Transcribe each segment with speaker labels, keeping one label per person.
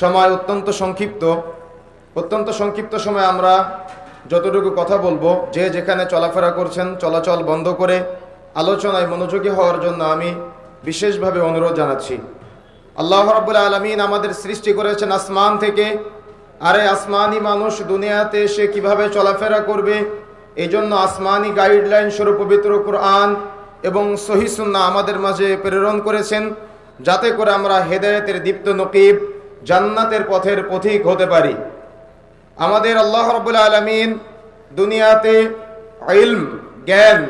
Speaker 1: সময় অত্যন্ত সংক্ষিপ্ত। অত্যন্ত সংক্ষিপ্ত সময় আমরা যতটুকু কথা বলব, যে যেখানে চলাফেরা করছেন, চলাচল বন্ধ করে আলোচনায় মনোযোগী হওয়ার জন্য আমি বিশেষভাবে অনুরোধ জানাচ্ছি। আল্লাহ রাব্বুল আলমিন আমাদের সৃষ্টি করেছেন আসমান থেকে। আরে আসমানি মানুষ, দুনিয়াতে সে কীভাবে চলাফেরা করবে? এই জন্য আসমানি গাইডলাইন স্বরূপ পবিত্র কোরআন এবং সহিসুন্না আমাদের মাঝে প্রেরণ করেছেন। যাতে করে আমরা হেদায়েতের দীপ্ত নকিব জান্নাতের পথের পথিক হতে পারি। আমাদের আল্লাহ রবুল্লা আলমিন দুনিয়াতে ইলম, জ্ঞান,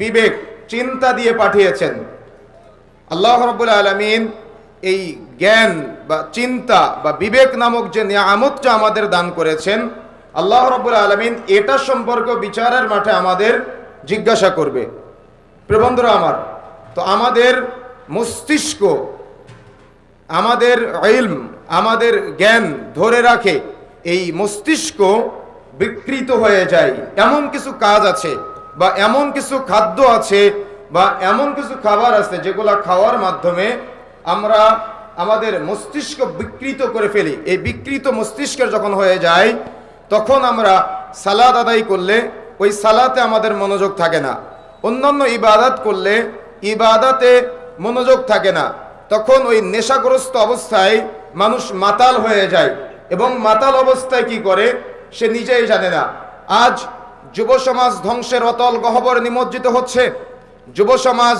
Speaker 1: বিবেক, চিন্তা দিয়ে পাঠিয়েছেন। আল্লাহ রবুল্লা আলমিন এই জ্ঞান বা চিন্তা বা বিবেক নামক যে নিয়ামতটা আমাদের দান করেছেন, আল্লাহ রবুল্লা আলমিন এটা সম্পর্ক বিচারের মাঠে আমাদের জিজ্ঞাসা করবে। প্রবন্ধরা আমার, তো আমাদের মস্তিষ্ক, আমাদের ইলম আমাদের জ্ঞান ধরে রাখে, এই মস্তিষ্ক বিকৃত হয়ে যায়। এমন কিছু কাজ আছে বা এমন কিছু খাদ্য আছে বা এমন কিছু খাবার আছে যেগুলা খাওয়ার মাধ্যমে আমরা আমাদের মস্তিষ্ক বিকৃত করে ফেলি। এই বিকৃত মস্তিষ্কের যখন হয়ে যায়, তখন আমরা সালাদ আদায় করলে ওই সালাতে আমাদের মনোযোগ থাকে না। অন্যান্য ইবাদাত করলে ইবাদাতে মনোযোগ থাকে না। তখন ওই নেশাগ্রস্ত অবস্থায় মানুষ মাতাল হয়ে যায় এবং মাতাল অবস্থায় কি করে? সে নিজেই জানে না। আজ যুব সমাজ ধ্বংসের অতল গহবরে নিমজ্জিত হচ্ছে। যুব সমাজ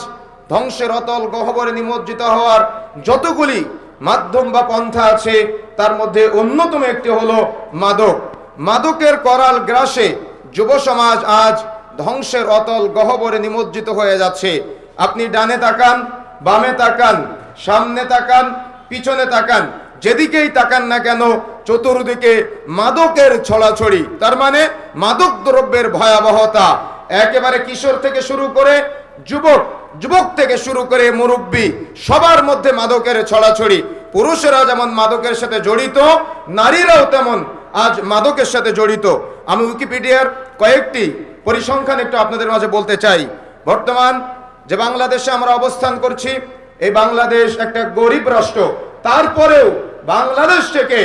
Speaker 1: ধ্বংসের অতল গহবরে নিমজ্জিত হওয়ার যতগুলি মাধ্যম বা পন্থা আছে, তার মধ্যে অন্যতম একটি হলো মাদক। মাদকের করাল গ্রাসে যুব সমাজ আজ ধ্বংসের অতল গহবরে নিমজ্জিত হয়ে যাচ্ছে। আপনি ডানে তাকান, বামে তাকান, সামনে তাকান, পিছনে তাকান যেদিকেই তাকান না কেন, চতুর্দিকে মাদকের ছড়াছড়ি। তার মানে মাদক দ্রব্যের ভয়াবহতা। একেবারে কিশোর থেকে শুরু করে যুবক যুবক থেকে শুরু করে মুরব্বী, সবার মধ্যে মাদকের ছড়াছড়ি। পুরুষেরা যেমন মাদকের সাথে জড়িত, নারীরাও তেমন আজ মাদকের সাথে জড়িত। আমি উইকিপিডিয়ার কয়েকটি পরিসংখ্যান একটু আপনাদের মাঝে বলতে চাই। বর্তমান যে বাংলাদেশে আমরা অবস্থান করছি, এই বাংলাদেশ একটা গরিব রাষ্ট্র। তারপরেও বাংলাদেশ থেকে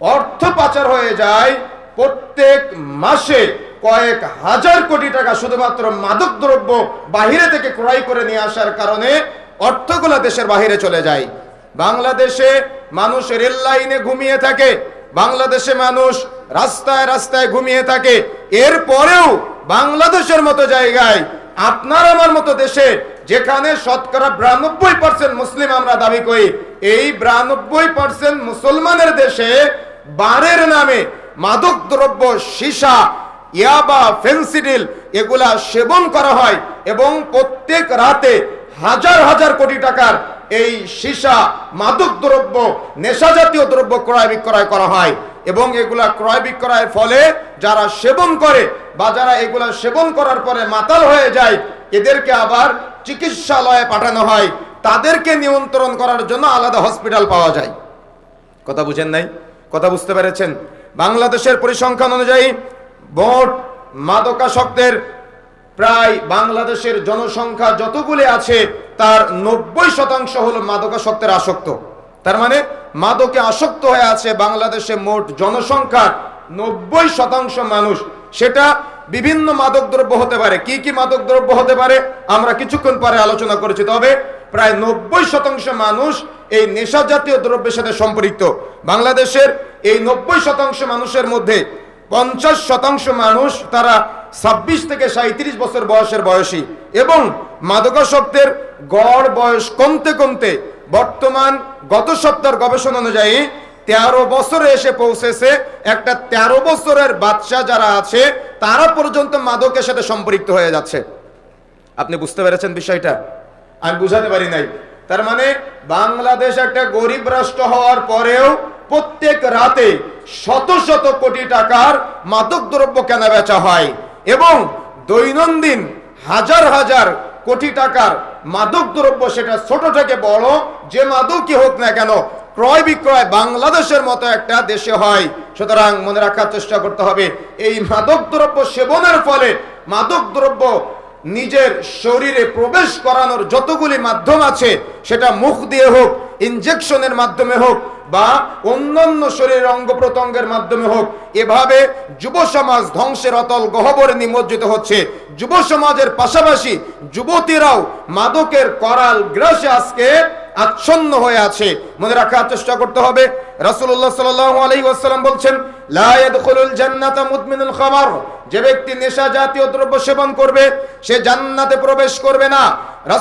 Speaker 1: অর্থ পাচার হয়ে যায় প্রত্যেক মাসে কয়েক হাজার কোটি টাকা শুধুমাত্র মাদক দ্রব্য বাহিরে থেকে ক্রয় করে নিয়ে আসার কারণে অর্থগুলো দেশের বাহিরে চলে যায়। বাংলাদেশে মানুষ রেল লাইনে ঘুমিয়ে থাকে, বাংলাদেশে মানুষ রাস্তায় রাস্তায় ঘুমিয়ে থাকে। এরপরেও বাংলাদেশের মতো জায়গায় আপনার আমার মতো দেশে যেখানে শতকরা বিরানব্বই পার্সেন্ট মুসলিম আমরা দাবি করি, এই বিরানব্বই পার্সেন্ট মুসলমানের দেশে বারের নামে মাদক দ্রব্য সীসা, ইয়াবা, ফেন্সিডিল এগুলা সেবন করা হয় এবং প্রত্যেক রাতে হাজার হাজার কোটি টাকার এই সীসা মাদক দ্রব্য নেশা জাতীয় দ্রব্য ক্রয় বিক্রয় করা হয়। এবং এগুলা ক্রয় বিক্রয়ের ফলে যারা সেবন করে বা যারা এগুলা সেবন করার পরে মাতাল হয়ে যায়, এদেরকে আবার চিকিৎসালয়ে পাঠানো হয়। তাদেরকে নিয়ন্ত্রণ করার জন্য আলাদা হসপিটাল পাওয়া যায়। কথা বুঝেন নাই? কথা বুঝতে পেরেছেন? বাংলাদেশের পরিসংখ্যান অনুযায়ী মোট মাদকাসক্তের প্রায় বাংলাদেশের জনসংখ্যা যতগুলি আছে, তার নব্বই শতাংশ হলো মাদকাসক্তের আসক্ত। তার মানে মাদকে আসক্ত হয়ে আছে বাংলাদেশে মোট জনসংখ্যার নব্বই শতাংশ মানুষ। সেটা বিভিন্ন মাদক দ্রব্য হতে পারে। কি কি মাদক দ্রব্য হতে পারে আমরা কিছুক্ষণ পরে আলোচনা করেছি। তবে প্রায় নব্বই শতাংশ মানুষ এই নেশা জাতীয় দ্রব্যের সাথে সম্পৃক্ত। বাংলাদেশের এই নব্বই শতাংশ মানুষের মধ্যে পঞ্চাশ শতাংশ মানুষ তারা ছাব্বিশ থেকে সাঁত্রিশ বছর বয়সের বয়সী এবং মাদকাসক্তের গড় বয়স কমতে কমতে বর্তমান গত সপ্তাহের গবেষণা অনুযায়ী তেরো বছরে এসে পৌঁছেছে একটা তেরো বছরের বাচ্চা যারা আছে, তারা পর্যন্ত মাদকের সাথে সম্পৃক্ত হয়ে যাচ্ছে। আপনি বুঝতে পেরেছেন বিষয়টা? আমি বুঝাতে পারি নাই। তার মানে বাংলাদেশ একটা গরিব রাষ্ট্র হওয়ার পরেও প্রত্যেক রাতে শত শত কোটি টাকার মাদক দ্রব্য কেনা বেচা হয় এবং দৈনন্দিন হাজার হাজার কোটি টাকার মাদক দ্রব্য সেটা ছোট থেকে বড়, যে মাদকই হোক না কেন, ক্রয় বিক্রয় বাংলাদেশের মতো একটা দেশে হয়। সুতরাং মনে রাখার চেষ্টা করতে হবে, এই মাদক দ্রব্য সেবনের ফলে মাদক দ্রব্য নিজের শরীরে প্রবেশ করানোর যতগুলি মাধ্যম আছে, সেটা মুখ দিয়ে হোক ইনজেকশনের মাধ্যমে হোক বা অন্যান্য শরীরের অঙ্গ প্রত্যঙ্গের মাধ্যমে হোক, এভাবে যুব সমাজ ধ্বংসের অতল গহবরে নিমজ্জিত হচ্ছে। যুব সমাজের পাশাপাশি যুবতীরাও মাদকের করাল গ্রাসে আজকে আচ্ছন্ন হয়ে আছে। মনে রাখার চেষ্টা করতে হবে। রাসূলুল্লাহ সাল্লাল্লাহু আলাইহি ওয়াসাল্লাম বলছেন, লা ইয়াদখুলুল জান্নাতা মুদমিনুল খামার। যে ব্যক্তি নেশা জাতীয় দ্রব্য সেবন করবে, সে জান্নাতে প্রবেশ করবে না।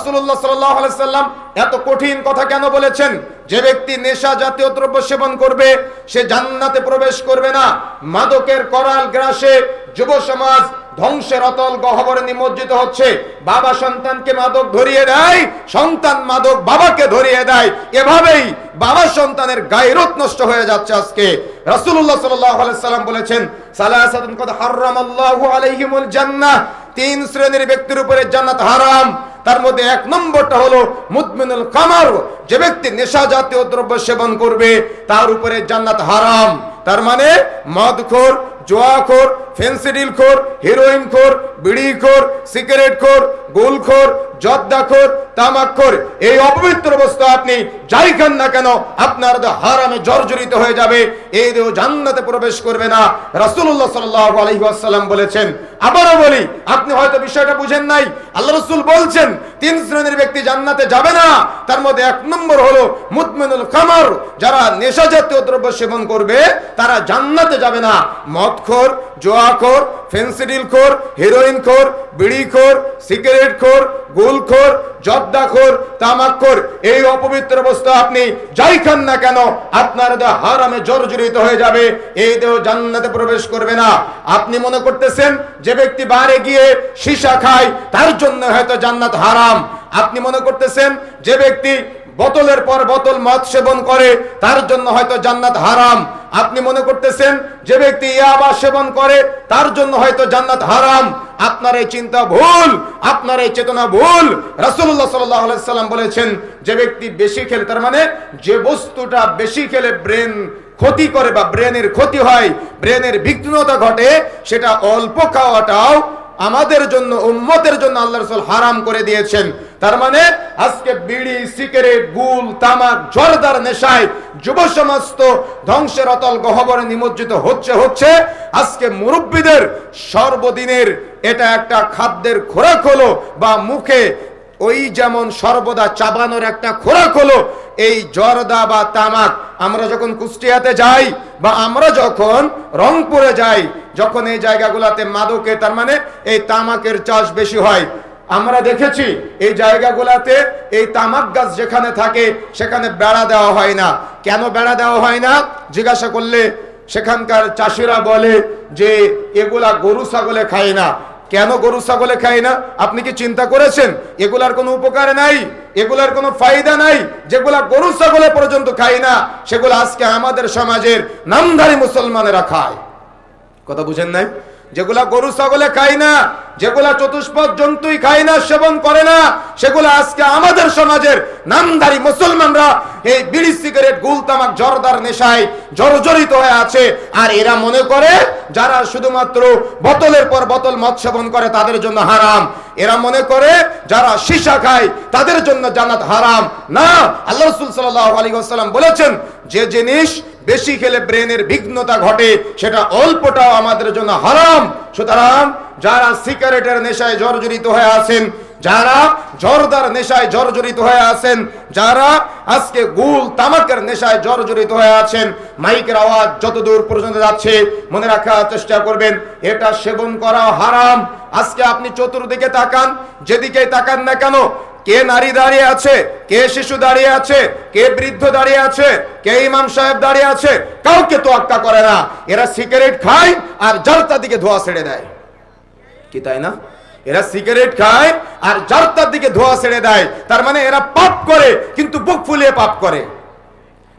Speaker 1: সাল্লাল্লাহু সাল্লাম এত কঠিন কথা কেন বলেছেন? যে ব্যক্তি নেশা জাতীয় দ্রব্য সেবন করবে, সে জান্নাতে প্রবেশ করবে না। মাদকের করাল গ্রাসে যুব সমাজ ধ্বংসের অতল গহবরে নিমজ্জিত হচ্ছে। বাবা সন্তানকে মাদক ধরিয়ে দেয়, সন্তান মাদক বাবাকে ধরিয়ে দেয়। এভাবেই বাবা সন্তানের গায়রত নষ্ট হয়ে যাচ্ছে আজকে। রাসূলুল্লাহ সাল্লাল্লাহু আলাইহি সাল্লাম বলেছেন, সালাসাতুন কদ হারামাল্লাহু আলাইহিমুল জান্নাহ। তিন শ্রেণির ব্যক্তির উপরে জান্নাত হারাম। তার মধ্যে এক নম্বরটা হলো মুদমিনুল কামার। যে ব্যক্তি নেশা জাতীয় দ্রব্য সেবন করবে, তার উপরে জান্নাত হারাম। তার মানে মদখোর, জোয়াখোর ফেন্সিডিল খোর হিরোইন খোর গোলখোর, জর্দাখোর, তামাকখোর, এই অপবিত্র বস্তু আপনি যাই খান না কেন, আপনার দেহ হারামে জর্জরিত হয়ে যাবে, এই দেহ জান্নাতে প্রবেশ করবে না। রাসূলুল্লাহ সাল্লাল্লাহু আলাইহি ওয়াসাল্লাম বলেছেন, আবারও বলি, আপনি হয়তো বিষয়টা বুঝেন নাই, আল্লাহ রাসূল বলছেন, তিন শ্রেণির ব্যক্তি জান্নাতে যাবে না, তার মধ্যে এক নম্বর হলো মুদমিনুল কামার যারা নেশা জাতীয় দ্রব্য সেবন করবে, তারা জান্নাতে যাবে না। মদখোর, জোয়াখোর ফেন্সিডিল খোর, হিরোইন খোর, বিড়ি খোর, সিগারেট খোর গোলখোর জর্দাখোর তামাকখোর এই অপবিত্র বস্তু আপনি যাই খান না কেন, আপনার দেহ হারামে জর্জরিত হয়ে যাবে, এই দেহ জান্নাতে প্রবেশ করবে না। আপনি মনে করতেছেন, যে ব্যক্তি বাইরে গিয়ে সীসা খায়, তার জন্য হয়তো জান্নাত হারাম। আপনি মনে করতেছেন, যে ব্যক্তি বোতলের পর বোতল মদ সেবন করে, তার জন্য হয়তো জান্নাত হারাম। আপনি মনে করতেছেন, যে ব্যক্তি ইয়াবা সেবন করে, তার জন্য হয়তো জান্নাত হারাম। আপনার এই চিন্তা ভুল, আপনার এই চেতনা ভুল। আলাইহি সাল্লাম বলেছেন, যে ব্যক্তি বেশি খেলে, তার মানে যে বস্তুটা বেশি খেলে ব্রেন ক্ষতি করে বা ব্রেনের ক্ষতি হয়, ব্রেনের বিঘ্নতা ঘটে, সেটা অল্প খাওয়াটাও আমাদের জন্য, উম্মতের জন্য আল্লাহ রসুল হারাম করে দিয়েছেন। তার মানে আজকে বিড়ি, সিগারেট, গুল তামাক জর্দার নেশায় যুব সমাজ তো ধ্বংসের অতল গহবরে নিমজ্জিত হচ্ছে হচ্ছে আজকে মুরব্বীদের সর্বদিনের এটা একটা খাদ্যের খোরাক হলো বা মুখে ওই যেমন সর্বদা চাবানোর একটা খোরাক হলো, এই জর্দা বা তামাক আমরা যখন কুষ্টিয়াতে যাই বা আমরা যখন রংপুরে যাই, যখন এই জায়গাগুলোতে মাদকে, তার মানে এই তামাকের চাষ বেশি হয় আমরা দেখেছি এই জায়গাগুলোতে এই তামাক গাছ যেখানে থাকে, সেখানে বেড়া দেওয়া হয় না। কেন বেড়া দেওয়া হয় না? জিজ্ঞাসা করলে সেখানকার চাষিরা বলে যে, এগুলা গরু ছাগলে খায় না। কেন গরু ছাগলে খায় না? আপনি কি চিন্তা করেছেন? এগুলার কোনো উপকার নাই, এগুলার কোনো ফায়দা নাই, যেগুলা গরু ছাগলে পর্যন্ত খায় না, সেগুলো আজকে আমাদের সমাজের নামধারী মুসলমানেরা খায়। কথা বুঝেন নাই? যেগুলা গরু ছাগলে খায় না যেগুলা চতুষ্পদ জন্তুই খায় না, সেবন করে না, সেগুলো আজকে আমাদের সমাজের নামধারী মুসলমানরা এই বিড়ি, সিগারেট, গুল, তামাক, জর্দার নেশায় জর্জরিত হয়ে আছে। আর এরা মনে করে যারা শুধুমাত্র বোতলের পর বোতল মদ সেবন করে, তাদের জন্য হারাম। এরা মনে করে যারা সীসা খায়, তাদের জন্য জান্নাত হারাম। না, আল্লাহ রাসূল সাল্লাল্লাহু আলাইহি ওয়াসাল্লাম বলেছেন, যে জিনিস বেশি খেলে ব্রেনের বিঘ্নতা ঘটে, সেটা অল্পটাও আমাদের জন্য হারাম। সুতরাং যারা সিগারেটের নেশায় জর্জরিত হয়ে আছেন, যারা জর্দার নেশায় জর্জরিত হয়ে আছেন, যারা আজকে গুল তামাকের নেশায় জর্জরিত হয়ে আছেন, মাইকের আওয়াজ যতদূর পর্যন্ত যাচ্ছে, মনে রাখার চেষ্টা করবেন, এটা সেবন করা হারাম। আজকে আপনি চতুর্দিকে তাকান যেদিকে তাকান না কেন কে নারী দাঁড়িয়ে আছে? কে শিশু দাঁড়িয়ে আছে? কে বৃদ্ধ দাঁড়িয়ে আছে? কে ইমাম সাহেব দাঁড়িয়ে আছে? কাউকে তোয়াক্কা করে না। এরা সিগারেট খায় আর জারতা দিকে ধোয়া ছেড়ে দেয়। কি তাই না? এরা সিগারেট খায় আর জারতার দিকে ধোয়া ছেড়ে দেয়। তার মানে এরা পাপ করে, কিন্তু বুক ফুলিয়ে পাপ করে।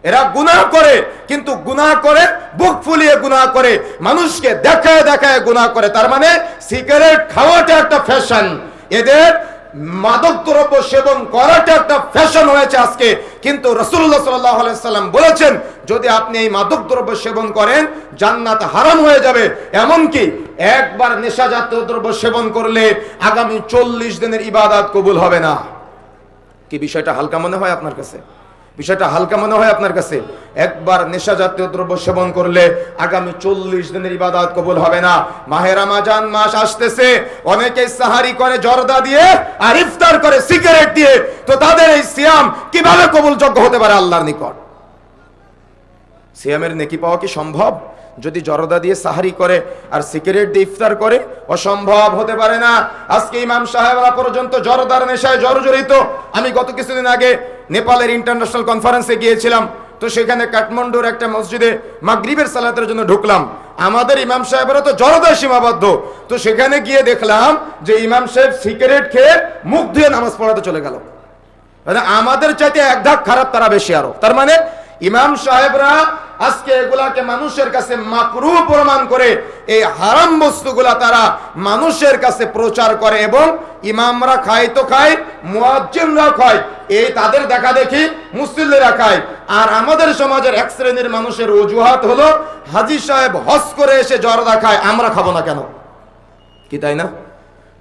Speaker 1: এরা গুনাহ করে, কিন্তু গুনাহ করে, বুক ফুলিয়ে গুনাহ করে। মানুষকে দেখায় দেখায় গুনাহ করে। তার মানে সিগারেট খাওয়াটা একটা ফ্যাশন। এদের মাদক দ্রব্য সেবন করাটা একটা ফ্যাশন হয়েছে আজকে। কিন্তু রসুল্লাহ সাল্লাহ সাল্লাম বলেছেন, যদি আপনি এই মাদক দ্রব্য সেবন করেন, জান্নাত হারাম হয়ে যাবে। এমনকি একবার নেশা জাতীয় দ্রব্য সেবন করলে আগামী চল্লিশ দিনের ইবাদাত কবুল হবে না। কি বিষয়টা হালকা মনে হয় আপনার কাছে? বিষয়টা হালকা মনে হয় আপনার কাছে। একবার নেশা জাতীয় দ্রব্য সেবন করলে আগামী চল্লিশ দিনের ইবাদত কবুল হবে না। মাহের রমাজান মাস আসতেছে অনেকে সাহারি করে, জর্দা দিয়ে আর ইফতার করে, সিগারেট দিয়ে। তো তাদের এই সিয়াম কীভাবে কবুল যোগ্য হতে পারে আল্লাহর নিকট? সিয়ামের নেকি পাওয়া কি সম্ভব? যদি জরদা দিয়ে সাহারি করে আর সিগারেট দিয়ে ইফতার করে, অসম্ভব হতে পারে না। আজকে ইমাম সাহেবরা পর্যন্ত জরদার নেশায় জর্জরিত। আমি গত কিছুদিন আগে নেপালের ইন্টারন্যাশনাল কনফারেন্সে গিয়েছিলাম। তো সেখানে কাঠমান্ডুর একটা মসজিদে মাগরিবের সালাতের জন্য ঢুকলাম। আমাদের ইমাম সাহেবের তো জড়তায় সীমাবদ্ধ। তো সেখানে গিয়ে দেখলাম যে ইমাম সাহেব সিগারেট খেয়ে মুখ ধুয়ে নামাজ পড়াতে চলে গেল। মানে আমাদের চাইতে এক ধাপ খারাপ তারা বেশি আরও। তার মানে ইমাম সাহেবরা আজকে এগুলাকে মানুষের কাছে মাকরু প্রমাণ করে এই হারাম বস্তুগুলা তারা মানুষের কাছে প্রচার করে এবং ইমামরা খায় তো খায়, মুয়াজ্জিনরা খায়। এই তাদের দেখা দেখি, মুসল্লিরা খায়। আর আমাদের সমাজের এক শ্রেণির মানুষের অজুহাত হলো, হাজি সাহেব হজ করে এসে জরদা খায়, আমরা খাব না কেন? কি তাই না?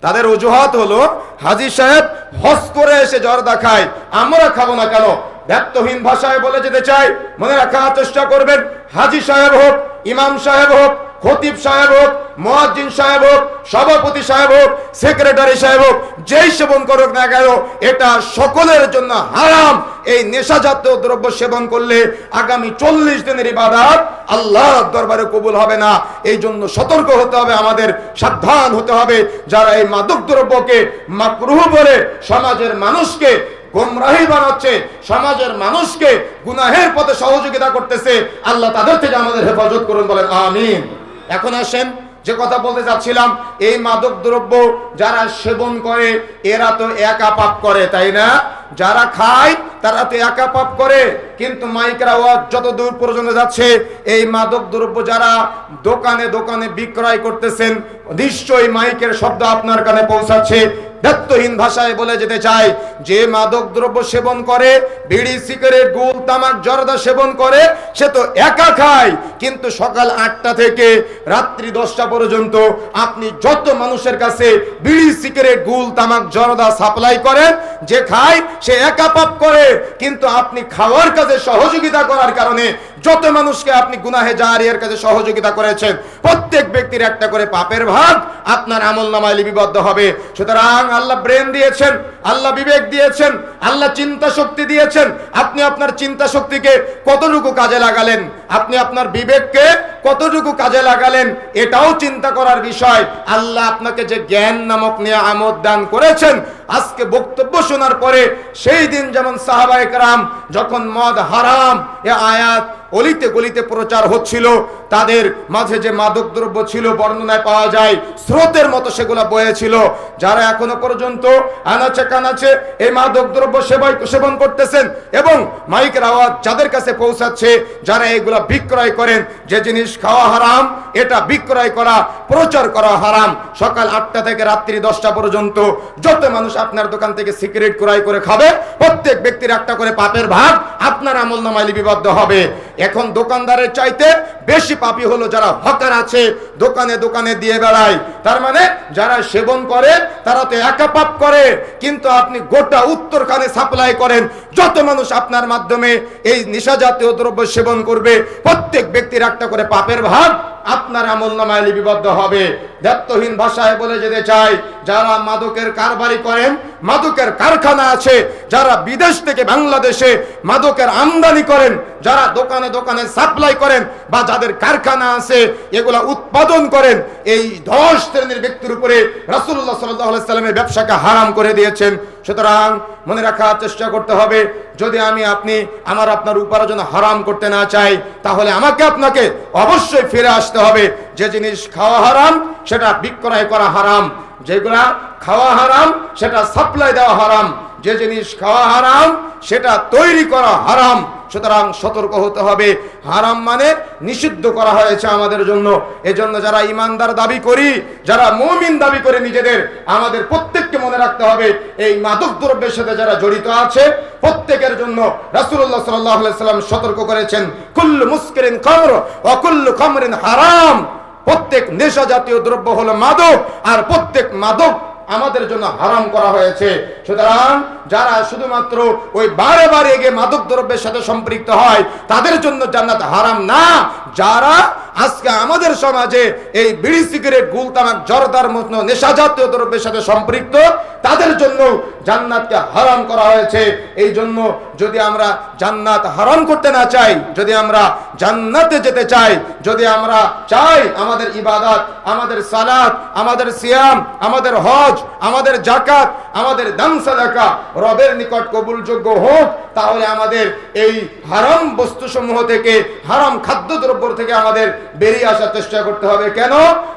Speaker 1: তাদের অজুহাত হলো, হাজি সাহেব হজ করে এসে জর্দা খায়, আমরা খাব না কেন? ব্যক্তহীন ভাষায় বলে যেতে চাই, মনে রাখার চেষ্টা করবেন, হাজি সাহেব হোক, ইমাম সাহেব হোক, খতিব সাহেব হোক, মোয়াজ্জিন সাহেব হোক, সভাপতি সাহেব হোক, সেক্রেটারি সাহেব হোক, যেই সেবন করুক না কেন, এটা সকলের জন্য হারাম। এই নেশাজাতীয় দ্রব্য সেবন করলে আগামী চল্লিশ দিনের ইবাদত আল্লাহ দরবারে কবুল হবে না। এই জন্য সতর্ক হতে হবে আমাদের, সাবধান হতে হবে। যারা এই মাদক দ্রব্যকে মাকরুহ বলে সমাজের মানুষকে গোমরাহি বানাচ্ছে, সমাজের মানুষকে গুনাহের পথে সহযোগিতা করতেছে। আল্লাহ তাদের থেকে আমাদের হেফাজত করুন, বলেন, আমিন। এখন আসেন, যে কথা বলতে চাচ্ছিলাম, এই মাদক দ্রব্য যারা সেবন করে, এরা তো একা পাপ করে, তাই না? যারা খায়, তারা তো একা পাপ করে। কিন্তু মাইকরা আওয়াজ যত দূর পর্যন্ত যাচ্ছে, এই মাদক দ্রব্য যারা দোকানে দোকানে বিক্রয় করতেছেন, নিশ্চয়ই মাইকের শব্দ আপনার কানে পৌঁছাচ্ছে। ব্যক্তহীন ভাষায় বলে যেতে চাই যে মাদক দ্রব্য সেবন করে, বিড়ি, সিগারেট, গুল, তামাক, জর্দা সেবন করে, সে তো একা খায়। কিন্তু সকাল আটটা থেকে রাত্রি দশটা পর্যন্ত আপনি যত মানুষের কাছে বিড়ি, সিগারেট, গুল, তামাক, জর্দা সাপ্লাই করেন, যে খায় সে একা পাপ করে, কিন্তু আপনি খাওয়ার কাজে সহযোগিতা করার কারণে যত মানুষকে আপনি গুনাহে জাহারিয়ার কাছে সহযোগিতা করেছেন, প্রত্যেক ব্যক্তির একটা করে পাপের ভাগ আপনার আমল নামায় লিপিবদ্ধ হবে। সুতরাং আল্লাহ ব্রেন দিয়েছেন, আল্লাহ বিবেক দিয়েছেন, আল্লাহ চিন্তা শক্তি দিয়েছেন। আপনি আপনার চিন্তা শক্তিকে কতটুকু কাজে লাগালেন? আপনি আপনার বিবেককে কতটুকু কাজে লাগালেন? এটাও চিন্তা করার বিষয়। আল্লাহ আপনাকে যে জ্ঞান নামক নিয়ে আমোদ দান করেছেন আজকে বক্তব্য শোনার পরে সেই দিন যেমন সাহাবায়করাম যখন মদ হারাম এ আয়াত অলিতে গলিতে প্রচার হচ্ছিল। তাদের মাঝে যে মাদক দ্রব্য ছিল বর্ণনায় পাওয়া যায়, স্রোতের মতো সেগুলা বয়েছিল। যারা এখনও পর্যন্ত আনাচে কানাচে এই মাদক দ্রব্য সেবাই সেবন করতেছেন এবং মাইকের আওয়াজ যাদের কাছে পৌঁছাচ্ছে, যারা এগুলা বিক্রয় করেন, যে জিনিস খাওয়া হারাম, এটা বিক্রয় করা, প্রচার করা হারাম। সকাল আটটা থেকে রাত্রি দশটা পর্যন্ত যত মানুষ আপনার দোকান থেকে সিগারেট ক্রয় করে খাবে, প্রত্যেক ব্যক্তির একটা করে পাপের ভাগ আপনার আমল নামায় লিপিবদ্ধ হবে। এখন দোকানদারের চাইতে বেশি পাপি হলো যারা হকার আছে, দোকানে দোকানে দিয়ে বেড়ায়। তার মানে যারা সেবন করে, তারা তো একা পাপ করে। কিন্তু আপনি গোটা উত্তরখানে সাপ্লাই করেন। যত মানুষ আপনার মাধ্যমে এই নেশা জাতীয় দ্রব্য সেবন করবে, প্রত্যেক ব্যক্তির একটা করে পাপের ভাগ আপনার আমল নামায় লিপিবদ্ধ হবে। দায়িত্বহীন ভাষায় বলে যেতে চাই, যারা মাদকের কারবারি করেন, মাদকের কারখানা আছে, যারা বিদেশ থেকে বাংলাদেশে মাদকের আমদানি করেন, যারা দোকানে দোকানে সাপ্লাই করেন বা যাদের কারখানা আছে, এগুলা উৎপাদন করেন, এই দশ শ্রেণির ব্যক্তির উপরে রাসুল্লাহ সাল্লাহ সাল্লামের ব্যবসাকে হারাম করে দিয়েছেন। সুতরাং মনে রাখার চেষ্টা করতে হবে, যদি আমি আপনি আমার আপনার উপার্জন হারাম করতে না চাই, তাহলে আমাকে আপনাকে অবশ্যই ফিরে আসতে হবে। যে জিনিস খাওয়া হারাম, সেটা বিক্রয় করা হারাম। যেগুলা খাওয়া হারাম, সেটা সাপ্লাই দেওয়া হারাম। যে জিনিস খাওয়া হারাম, সেটা তৈরি করা হারাম। সুতরাং সতর্ক হতে হবে। হারাম মানে নিষিদ্ধ করা হয়েছে আমাদের জন্য। এজন্য যারা ইমানদার দাবি করি, যারা মুমিন দাবি করে নিজেদের, আমাদের প্রত্যেককে মনে রাখতে হবে, এই মাদক দ্রব্যের সাথে যারা জড়িত আছে, প্রত্যেকের জন্য আলাইহি সাল্লাম সতর্ক করেছেন, কুল্লু মুসকিরিন খামর ওয়া কুল্লু খামরিন হারাম। প্রত্যেক নেশা জাতীয় দ্রব্য হলো মাদক, আর প্রত্যেক মাদক আমাদের জন্য হারাম করা হয়েছে। সুতরাং যারা শুধুমাত্র ওই বারে বারে গিয়ে মাদক দ্রব্যের সাথে সম্পৃক্ত হয়, তাদের জন্য জান্নাত হারাম না। যারা আজকে আমাদের সমাজে এই বিড়ি, সিগারেট গুল তামাক জর্দার মতো নেশা জাতীয় দ্রব্যের সাথে সম্পৃক্ত, তাদের জন্য জান্নাতকে হারাম করা হয়েছে। এই জন্য যদি আমরা জান্নাত হারাম করতে না চাই, যদি আমরা জান্নাতে যেতে চাই, যদি আমরা চাই আমাদের ইবাদত, আমাদের সালাত, আমাদের সিয়াম, আমাদের হজ আমাদের জাকাত, আমাদের দান সাদাকা, রবের নিকট কবুলযোগ্য হোক, তাহলে আমাদের এই হারাম বস্তুসমূহ থেকে, হারাম খাদ্যদ্রব্য থেকে আমাদের বেরিয়ে আসার চেষ্টা করতে হবে। কেন?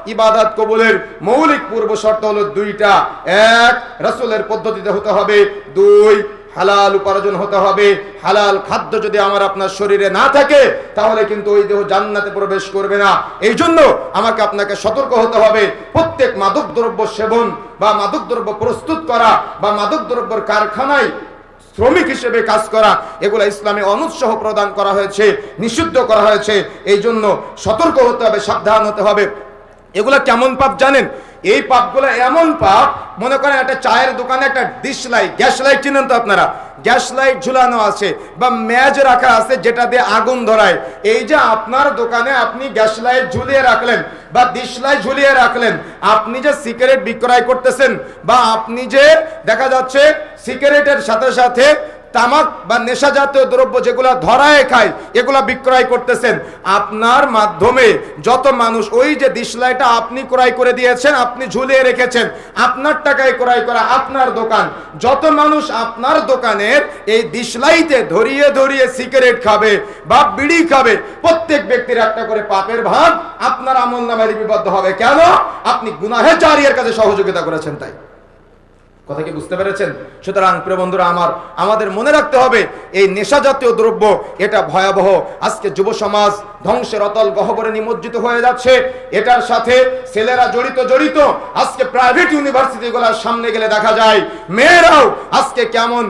Speaker 1: ইবাদাত কবুলের মৌলিক পূর্ব শর্ত হলো দুইটা। এক, রাসুলের পদ্ধতিতে হতে হবে। দুই হালাল উপার্জন হতে হবে। হালাল খাদ্য যদি আমার আপনার শরীরে না থাকে, তাহলে কিন্তু ওই দেহ জান্নাতে প্রবেশ করবে না। এই জন্য আমাকে আপনাকে সতর্ক হতে হবে। প্রত্যেক মাদক দ্রব্য সেবন বা মাদক দ্রব্য প্রস্তুত করা বা মাদক দ্রব্যের কারখানায় শ্রমিক হিসেবে কাজ করা, এগুলো ইসলামে অনুৎসাহ প্রদান করা হয়েছে, নিষিদ্ধ করা হয়েছে। এই জন্য সতর্ক হতে হবে, সাবধান হতে হবে। এগুলা কেমন পাপ জানেন? এই পাপগুলো এমন পাপ, মনে করেন একটা চায়ের দোকানে একটা ডিশ লাইট গ্যাস লাইট চিনেন তো আপনারা? গ্যাস লাইট ঝুলানো আছে বা ম্যাজ রাখা আছে যেটা দিয়ে আগুন ধরায়। এই যে আপনার দোকানে আপনি গ্যাস লাইট ঝুলিয়ে রাখলেন বা ডিশ লাইট ঝুলিয়ে রাখলেন, আপনি যে সিগারেট বিক্রয় করতেছেন বা আপনি যে দেখা যাচ্ছে সিগারেটের সাথে সাথে তামাক বা নেশা জাতীয় দ্রব্য যেগুলো ধরায় খায়, এগুলা বিক্রয় করতেছেন। আপনার মাধ্যমে যত মানুষ ওই যে দিশলাইটা আপনি ক্রয় করে দিয়েছেন, আপনি ঝুলিয়ে রেখেছেন, আপনার টাকায় ক্রয় করা আপনার দোকান। যত মানুষ আপনার দোকানের এই দিশলাইতে ধরিয়ে ধরিয়ে সিগারেট খাবে বা বিড়ি খাবে, প্রত্যেক ব্যক্তির একটা করে পাপের ভাগ আপনার আমল নামে লিপিবদ্ধ হবে। কেন? আপনি গুনাহে জারিয়ার কাছে সহযোগিতা করেছেন তাই। কথা কি বুঝতে পেরেছেন? সুতরাং প্রিয় বন্ধুরা, আমার, আমাদের মনে রাখতে হবে, এই নেশা জাতীয় দ্রব্য এটা ভয়াবহ। আজকে যুব সমাজ ধ্বংসের অতল গহবরে নিমজ্জিত হয়ে যাচ্ছে। এটার সাথে ছেলেরা জড়িত জড়িত। আজকে প্রাইভেট ইউনিভার্সিটিগুলোর সামনে গেলে দেখা যায়, মেয়েরাও আজকে কেমন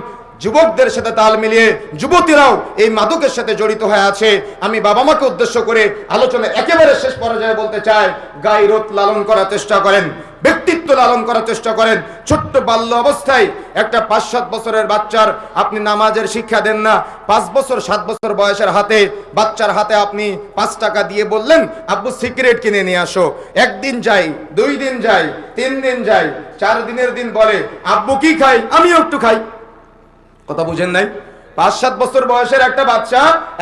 Speaker 1: যুবকদের সাথে তাল মিলিয়ে যুবতীরাও এই মাদকের সাথে জড়িত হয়ে আছে। আমি বাবা মাকে উদ্দেশ্য করে আলোচনা একেবারে শেষ পর্যায়ে বলতে চাই, গাই গাইরত লালন করার চেষ্টা করেন, ব্যক্তিত্ব লালন করার চেষ্টা করেন। ছোট্ট বাল্য অবস্থায় একটা পাঁচ সাত বছরের বাচ্চার আপনি নামাজের শিক্ষা দেন না, পাঁচ বছর, সাত বছর বয়সের হাতে, বাচ্চার হাতে আপনি পাঁচ টাকা দিয়ে বললেন, আব্বু, সিগারেট কিনে নিয়ে আসো। একদিন যাই, দুই দিন যাই, তিন দিন যাই, চার দিনের দিন বলে, আব্বু, কি খাই? আমিও একটু খাই। কথা বুঝেন নাই? পাঁচ, সাত বছর বয়সের একটা বাচ্চা,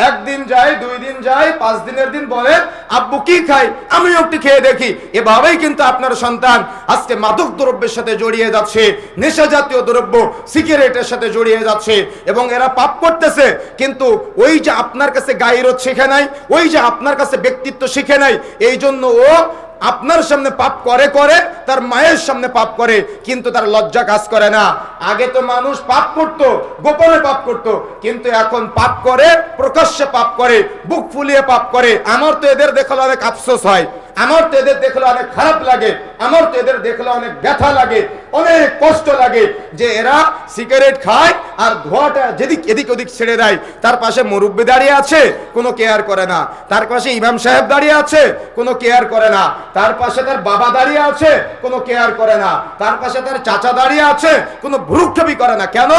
Speaker 1: একদিন যায়, দুই দিন যায়, পাঁচ দিনের দিন বলে, আব্বু, কি খাই? আমি একটু খেয়ে দেখি। এভাবেই কিন্তু আপনার সন্তান আজকে মাদক দ্রব্যের সাথে জড়িয়ে যাচ্ছে, নেশা জাতীয় দ্রব্য, সিগারেটের সাথে জড়িয়ে যাচ্ছে, এবং এরা পাপ করতেছে, কিন্তু ওই যে আপনার কাছে গাইরত শিখে নাই, ওই যে আপনার কাছে ব্যক্তিত্ব শিখে নাই এই জন্য ও আপনার সামনে পাপ করে করে, তার মায়ের সামনে পাপ করে, কিন্তু তার লজ্জা কাজ করে না। আগে তো মানুষ পাপ করত, গোপনে পাপ করত, কিন্তু এখন পাপ করে, প্রকাশ্যে পাপ করে, বুক ফুলিয়ে পাপ করে। আমার তো এদের দেখলে অনেক আফসোস হয়, আমার তো এদের দেখলে অনেক খারাপ লাগে, আমার তো এদের দেখলে অনেক ব্যথা লাগে, অনেক কষ্ট লাগে যে এরা সিগারেট খায় আর ধোয়াটা যেদিক এদিক ওদিক ছেড়ে দেয়। তার পাশে মুরব্বী দাঁড়িয়ে আছে, কোনো কেয়ার করে না। তার পাশে ইমাম সাহেব দাঁড়িয়ে আছে, কোনো কেয়ার করে না। তার পাশে তার বাবা দাঁড়িয়ে আছে, কোনো কেয়ার করে না। তার পাশে তার চাচা দাঁড়িয়ে আছে, কোনো ভ্রুক্ষেপই করে না। কেন?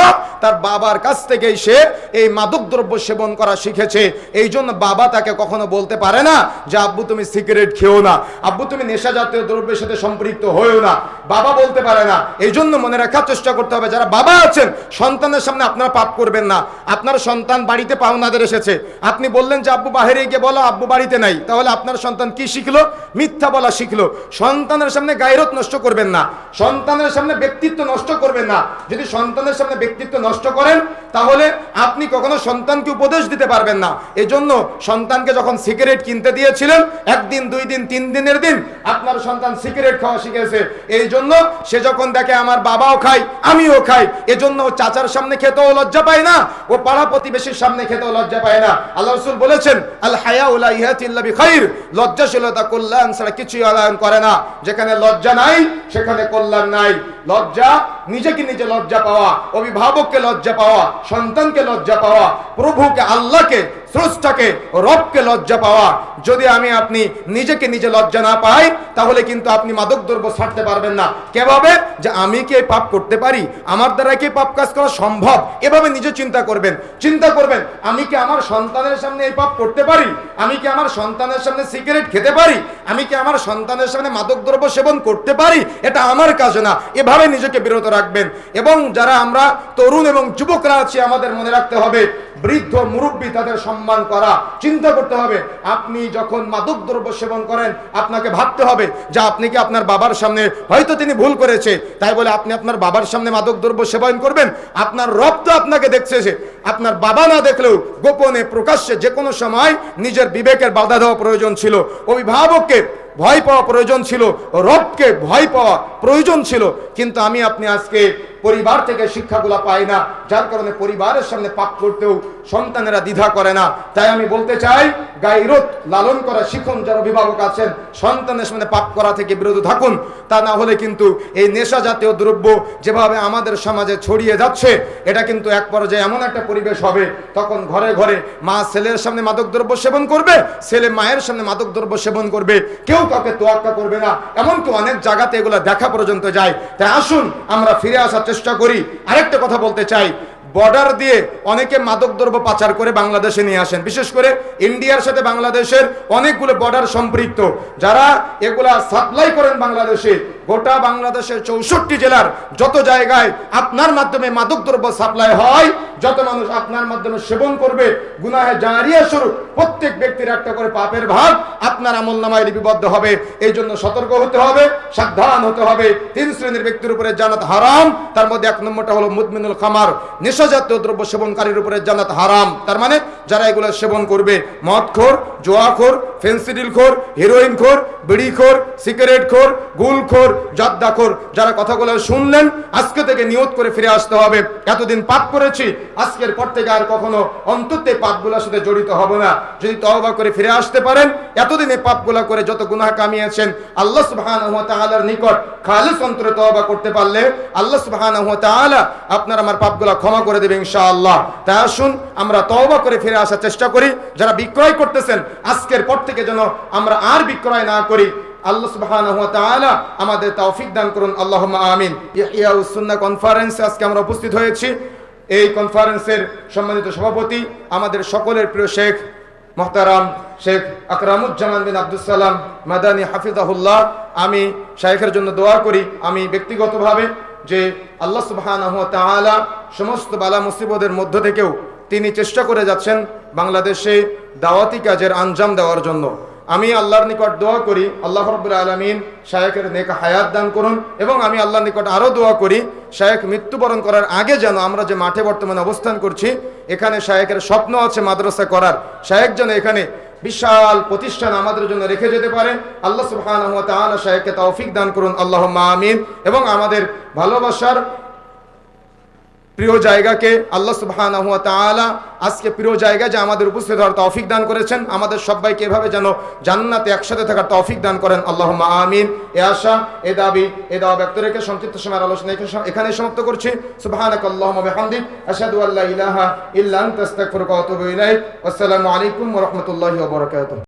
Speaker 1: তার বাবার কাছ থেকেই সে এই মাদক দ্রব্য সেবন করা শিখেছে। এই জন্য বাবা তাকে কখনো বলতে পারে না যে, আব্বু, তুমি সিগারেট খেও না। আব্বু, তুমি নেশা জাতীয় দ্রব্যের সাথে সম্পৃক্ত হয়েও না। বাবা বলতে পারে না। এই জন্য মনে রাখার চেষ্টা করতে হবে, যারা বাবা আছেন, সন্তানের সামনে আপনারা পাপ করবেন না। আপনার সন্তান বাড়িতে পাওনাদের এসেছে। আপনি বললেন যে, আব্বু, বাহিরে গিয়ে বলো, আব্বু বাড়িতে নাই। তাহলে আপনার সন্তান কি শিখলো? মিথ্যা বলা শিখলো। সন্তানের সামনে গায়রত নষ্ট করবেন না। সন্তানের সামনে ব্যক্তিত্ব নষ্ট করবেন না। যদি সন্তানের সামনে ব্যক্তিত্ব নষ্ট করেন, তাহলে আপনি কখনো সন্তানকে উপদেশ দিতে পারবেন না। এজন্য সন্তানকে যখন সিগারেট কিনতে দিয়েছিলেন, একদিন, দুই দিন, তিন দিনের দিন আপনার সন্তান সিগারেট খাওয়া শিখেছে। এই জন্য সে যখন দেখে, আমার বাবাও খায়, আমিও খাই। এজন্য চাচার সামনে খেতেও লজ্জা পায় না। ও পাড়া প্রতিবেশীর সামনে খেতেও লজ্জা পায় না। আল্লাহ রসুল বলেছেন, আল হায়া উলা ইহাতিল্লা খাইর লজ্জাশীলতা কল্যাণ ছাড়া কিছুই আদায়ন করে না। যেখানে লজ্জা নাই, সেখানে কল্যাণ নাই। লজ্জা নিজেকে নিজে লজ্জা পাওয়া, অভিভাবককে লজ্জা পাওয়া, সন্তানকে লজ্জা পাওয়া, প্রভুকে, আল্লাহকে, স্রষ্টাকে, রবকে লজ্জা পাওয়া। যদি আমি আপনি নিজেকে নিজে লজ্জা না পাই, তাহলে কিন্তু আপনি মাদক দ্রব্য ছাড়তে পারবেন না। কেভাবে যে আমি কি পাপ করতে পারি? আমার দ্বারা কি পাপ কাজ করা সম্ভব? এভাবে নিজে চিন্তা করবেন। চিন্তা করবেন, আমি কি আমার সন্তানের সামনে এই পাপ করতে পারি? আমি কি আমার সন্তানের সামনে সিগারেট খেতে পারি? আমি কি আমার সন্তানের সামনে মাদকদ্রব্য সেবন করতে পারি? এটা আমার কাজ না। এভাবে নিজেকে বিরত রাখবেন। এবং যারা আমরা তরুণ এবং যুবকরা আছি, আমাদের মনে রাখতে হবে বৃদ্ধ মুরব্বী তাদের সম্মান করা। চিন্তা করতে হবে, আপনি যখন মাদক দ্রব্য সেবন করেন, আপনাকে ভাবতে হবে যে আপনি কি আপনার বাবার সামনে, হয়তো তিনি ভুল করেছে, তাই বলে আপনি আপনার বাবার সামনে মাদক দ্রব্য সেবন করবেন। আপনার রব তো আপনাকে দেখছে আপনার বাবা না দেখলেও গোপনে প্রকাশ্যে যে কোনো সময় নিজের বিবেকের বাধা দেওয়া প্রয়োজন ছিল, অভিভাবককে ভয় পাওয়া প্রয়োজন ছিল, রবকে ভয় পাওয়া প্রয়োজন ছিল। কিন্তু আমি আপনি আজকে পরিবার থেকে শিক্ষাগুলো পাই না। যার কারণে পরিবারের সামনে পাপ করতেও সন্তানেরা দ্বিধা করে না। তাই আমি বলতে চাই, গাইরত লালন করা শিখন যারা অভিভাবক আছেন, সন্তানের সামনে পাপ করা থেকে বিরত থাকুন। তা না হলে কিন্তু এই নেশা জাতীয় দ্রব্য যেভাবে আমাদের সমাজে ছড়িয়ে যাচ্ছে, এটা কিন্তু এক পর্যায়ে এমন একটা পরিবেশ হবে, তখন ঘরে ঘরে মা ছেলের সামনে মাদক দ্রব্য সেবন করবে, ছেলে মায়ের সামনে মাদক দ্রব্য সেবন করবে, কেউ কাউকে তোয়াক্কা করবে না, এমনকি অনেক জায়গাতে এগুলো দেখা পর্যন্ত যায়। তাই আসুন, আমরা ফিরে আসার করি আরেকটা কথা বলতে চাই। বর্ডার দিয়ে অনেকে মাদক দ্রব্য পাচার করে বাংলাদেশে নিয়ে আসেন। বিশেষ করে ইন্ডিয়ার সাথে বাংলাদেশের অনেকগুলো বর্ডার সম্পৃক্ত। যারা এগুলা সাপ্লাই করেন বাংলাদেশে গোটা বাংলাদেশের চৌষট্টি জেলার যত জায়গায় আপনার মাধ্যমে মাদক দ্রব্য সাপ্লাই হয়, যত মানুষ আপনার মাধ্যমে সেবন করবে, গুনাহে জারিয়া স্বরূপ প্রত্যেক ব্যক্তির একটা করে পাপের ভাগ আপনার আমল নামায় লিপিবদ্ধ হবে। এই জন্য সতর্ক হতে হবে, সাবধান হতে হবে। তিন শ্রেণির ব্যক্তির উপরে জানাত হারাম, তার মধ্যে এক নম্বরটা হলো মুদমিনুল খামার। নেশাজাতীয় দ্রব্য সেবনকারীর উপরে জানাত হারাম। তার মানে যারা এগুলো সেবন করবে, মদখোর, জোয়াখোর ফেন্সিডিল খোর হিরোইন খোর বিড়ি খোর সিগারেট খোর গুল খোর জর্দা খোর, যারা কথাগুলো শুনলেন, আজকে থেকে নিয়ত করে ফিরে আসতে হবে। এতদিন পাপ করেছি, আজকের পর থেকে আর কখনো অন্তত পাপগুলোর সাথে জড়িত হব না। যদি তওবা করে ফিরে আসতে পারেন, এতদিন এই পাপগুলা করে যত গুনাহ কামিয়েছেন, আল্লাহ সুবহানাহু ওয়া তাআলার নিকট খালিস অন্তরে তওবা করতে পারলে আল্লাহ সুবহানাহু ওয়া তাআলা আপনার আমার পাপগুলা ক্ষমা করে দেবে ইনশাআল্লাহ। তাই আসুন, আমরা তওবা করে ফিরে আসার চেষ্টা করি। যারা বিক্রয় করতেছেন, আজকের পর থেকে যেন আমরা আর বিক্রয় না করি। আল্লাহ তাআলা আমাদের তৌফিক দান করুন। আল্লাহুম্মা আমিন। ইহইয়াউস সুন্নাহ কনফারেন্সে আজকে আমরা উপস্থিত হয়েছি। এই কনফারেন্সের সম্মানিত সভাপতি আমাদের সকলের প্রিয় শেখ মোহতারাম শেখ আকরামুজ্জামান বিন আব্দুল সালাম মাদানী হাফিজাহুল্লাহ। আমি শাইখের জন্য দোয়া করি। আমি ব্যক্তিগতভাবে যে আল্লাহ তাআলা সমস্ত বালা মুসিবতের মধ্য থেকেও তিনি চেষ্টা করে যাচ্ছেন বাংলাদেশে দাওয়াতি কাজের আঞ্জাম দেওয়ার জন্য। আমি আল্লাহর নিকট দোয়া করি, আল্লাহ রব্বুল আলমিন শায়েকের নেক হায়াত দান করুন এবং আমি আল্লাহর নিকট আরও দোয়া করি, শায়েক মৃত্যুবরণ করার আগে যেন আমরা যে মাঠে বর্তমানে অবস্থান করছি, এখানে শায়েকের স্বপ্ন আছে মাদ্রাসা করার। শায়েক যেন এখানে বিশাল প্রতিষ্ঠান আমাদের জন্য রেখে যেতে পারে। আল্লাহ তাআলা শায়েককে তৌফিক দান করুন, আল্লাহুম্মা আমিন। এবং আমাদের ভালোবাসার প্রিয় জায়গাকে আল্লাহ সুবহানাহু ওয়া তাআলা আজকে প্রিয় জায়গায় যে আমাদের উপস্থিত হওয়ার তৌফিক দান করেছেন। আমাদের সবাইকে এভাবে যেন জান্নাতে একসাথে থাকার তৌফিক দান করেন। আল্লাহুম্মা আমিন। এ আশা, এ দাবি, এ দাওয়া ব্যক্ত রেখে সংক্ষিপ্ত সময়ের আলোচনা এখানে- সমাপ্ত করছি। সুবহানাকা আল্লাহুম্মা বিহামদিক। আশহাদু আল্লা ইলাহা আসসালামু আলাইকুম রাহমাতুল্লাহি